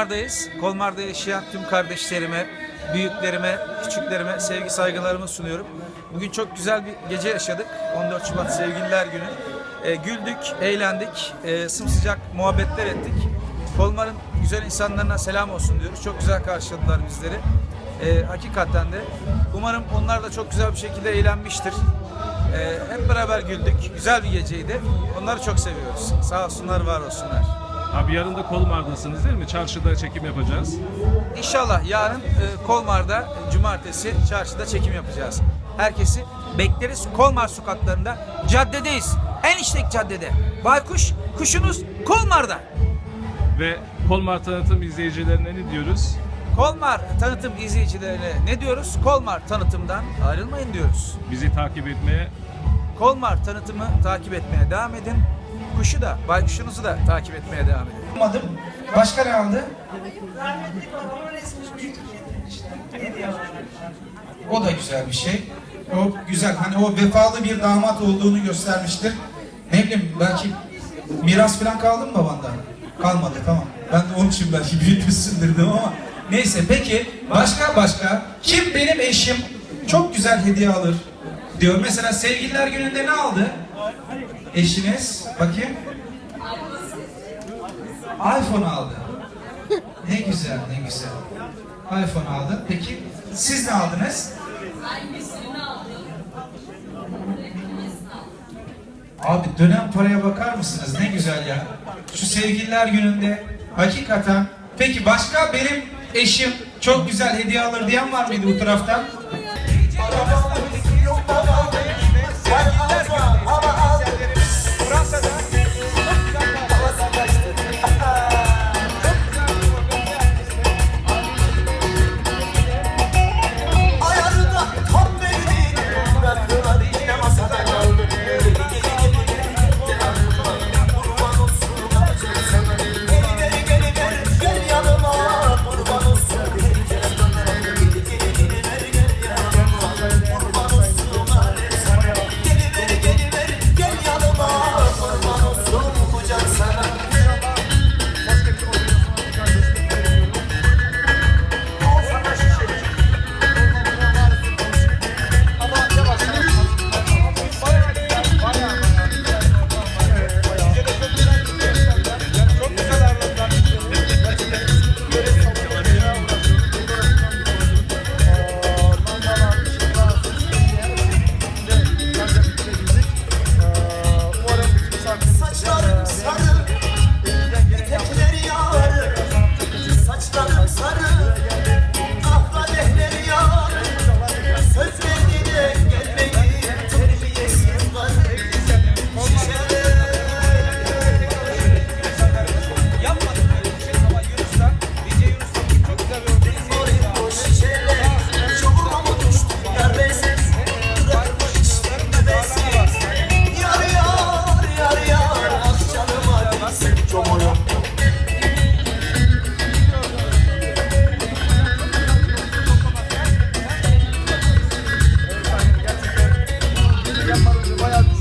Kolmar'dayız. Kolmar'da yaşayan tüm kardeşlerime, büyüklerime, küçüklerime sevgi saygılarımı sunuyorum. Bugün çok güzel bir gece yaşadık. 14 Şubat Sevgililer Günü. Ee, güldük, eğlendik, e, sımsıcak muhabbetler ettik. Kolmar'ın güzel insanlarına selam olsun diyoruz. Çok güzel karşıladılar bizleri. Ee, hakikaten de umarım onlar da çok güzel bir şekilde eğlenmiştir. Ee, hep beraber güldük. Güzel bir geceydi. Onları çok seviyoruz. Sağ olsunlar, var olsunlar. Abi yarın da Kolmar'dasınız değil mi? Çarşıda çekim yapacağız. İnşallah yarın e, Kolmar'da e, cumartesi çarşıda çekim yapacağız. Herkesi bekleriz Kolmar sokaklarında. Caddedeyiz. En işlek caddede. Baykuş, kuşunuz Kolmar'da. Ve Kolmar tanıtım izleyicilerine ne diyoruz? Kolmar tanıtım izleyicilerine ne diyoruz? Kolmar tanıtımdan ayrılmayın diyoruz. Bizi takip etmeye Kolmar tanıtımı takip etmeye devam edin. Kuşu da, baykuşunuzu da takip etmeye devam edin. Almadım. Başka ne aldı? O da güzel bir şey. O güzel. Hani o vefalı bir damat olduğunu göstermiştir. Ne bileyim belki miras falan kaldı mı babandan? Kalmadı tamam. Ben de onun için belki büyütmüşsündür dedim ama. Neyse peki başka başka kim benim eşim çok güzel hediye alır diyor. Mesela sevgililer gününde ne aldı? Eşiniz bakayım. iPhone aldı. Ne güzel, ne güzel. iPhone aldı. Peki siz ne aldınız? Abi dönem paraya bakar mısınız? Ne güzel ya. Şu sevgililer gününde hakikaten. Peki başka benim eşim çok güzel hediye alır diyen var mıydı bu tarafta? Araba Yanmalı rivayet